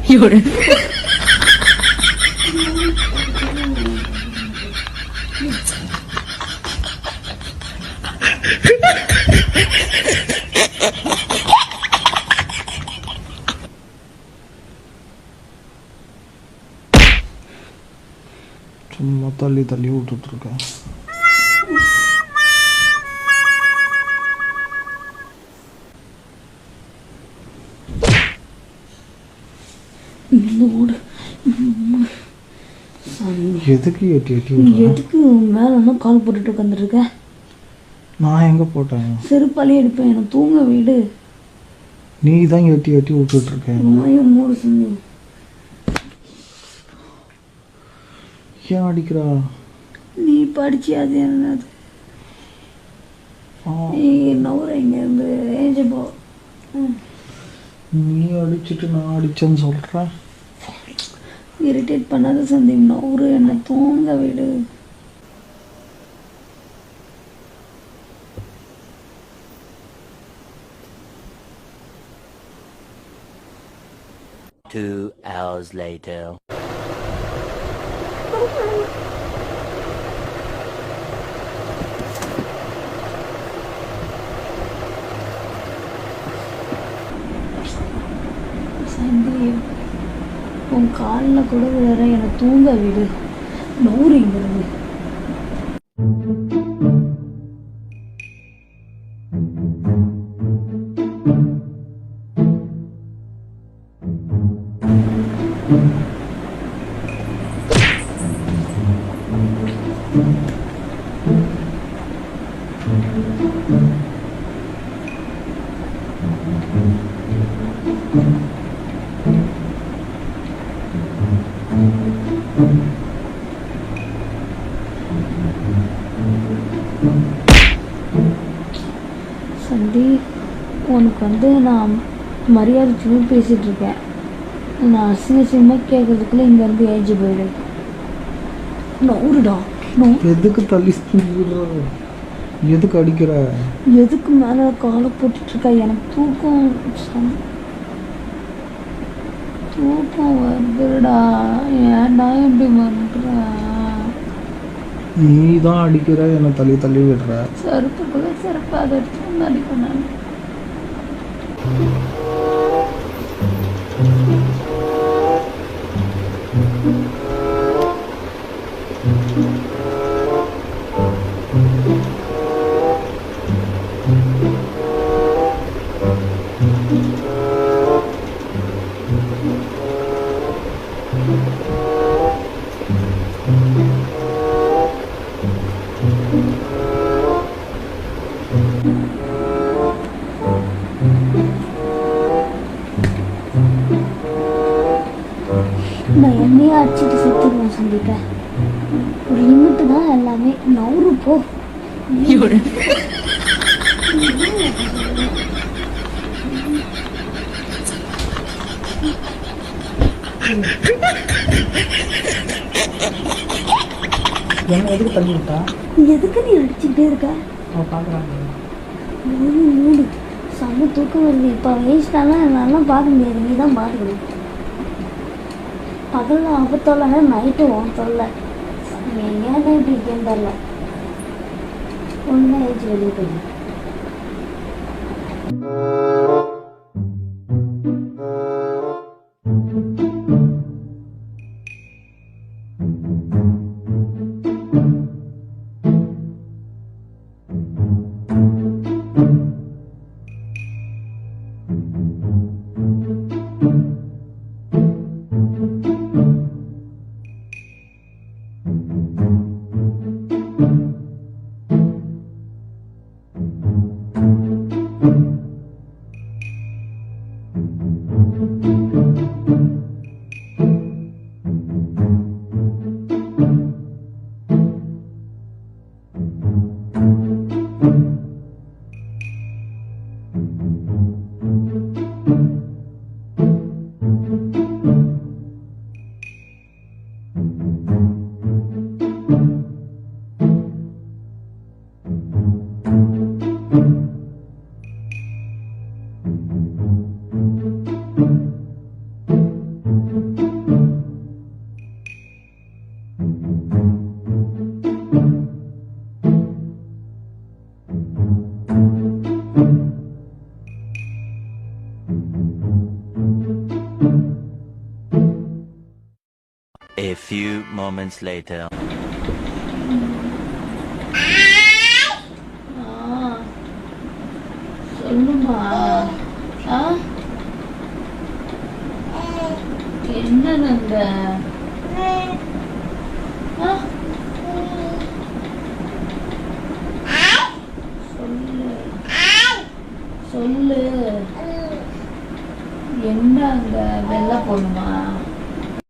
有人，சும்மா தள்ளி தள்ளி விட்டுட்ருக்கேன் எதுக்கு எட்டி எட்டி எதுக்கு மேலே இன்னும் கால் போட்டுட்டு உட்காந்துருக்க நான் எங்கே போட்டேன்? செருப்பாலே எடுப்பேன். எனக்கு தூங்க வீடு. நீ தான் எட்டி எட்டி விட்டுட்ருக்கேன் மாயம் மூடு செஞ்சு ஏன் அடிக்கிறா? நீ படிச்சு அது என்னது? நவுற இங்கேருந்து ஏஞ்சி போ. நீ அடிச்சிட்டு நான் அடிச்சேன்னு சொல்கிறேன் இரிட்டேட் பண்ணாத சந்தீப் நவுறு என்னை தூங்க விடு Two hours later. சந்தீப் என் காலில் கூட விழுற என்னை தூங்க விடு. நவுறு இங்கிருந்து சந்தீப் உனக்கு வந்து நான் மரியாதை சும்மா பேசிகிட்டு இருக்கேன். நான் அசிங்க அசிங்கமாக கேட்கறதுக்குள்ளே இங்கேருந்து ஏஞ்சி போயிடு. நவுறுடா நோ எதுக்கு தள்ளி எதுக்கு அடிக்கிற? எதுக்கு மேலே காலை போட்டுட்டு இருக்கா? எனக்கு தூக்கம் தூக்கம் வருதுடா. ஏன்டா இப்படி பண்ணுற நீ தான் அடிக்கிற என்னை தள்ளி தள்ளி விடுற. செருப்புக்குள்ள செருப்பு அதை எடுத்து வந்து அடிப்பேன் நான். நான் என்னையே அடிச்சுட்டு செத்துருவேன் சொல்லிட்டேன். ஒரு லிமிட்டு தான் எல்லாமே. நவுறு போ. என்ன எதுக்கு தள்ளி விட்டா? எதுக்கு நீ அடிச்சுக்கிட்டே இருக்க? அவன் பார்க்குறாங்க மூடு மூடு செம்ம தூக்கம் வருது. இப்போ வயசுனால என்னாலாம் பார்க்க முடியாது. நீ தான் பார்க்கணும் பகலில் அவ தொல்லை நைட்டு உன் தொல்லை. நீ ஏன் இப்படி இருக்கேன்னு தெரில ஒன்றா ஏஜ் வெளியே போயிடும் A few moments later. சொல்லுமா? என்ன நந்த சொல்லு. சொல்லு. என்ன அந்த வெள்ளை போடணுமா?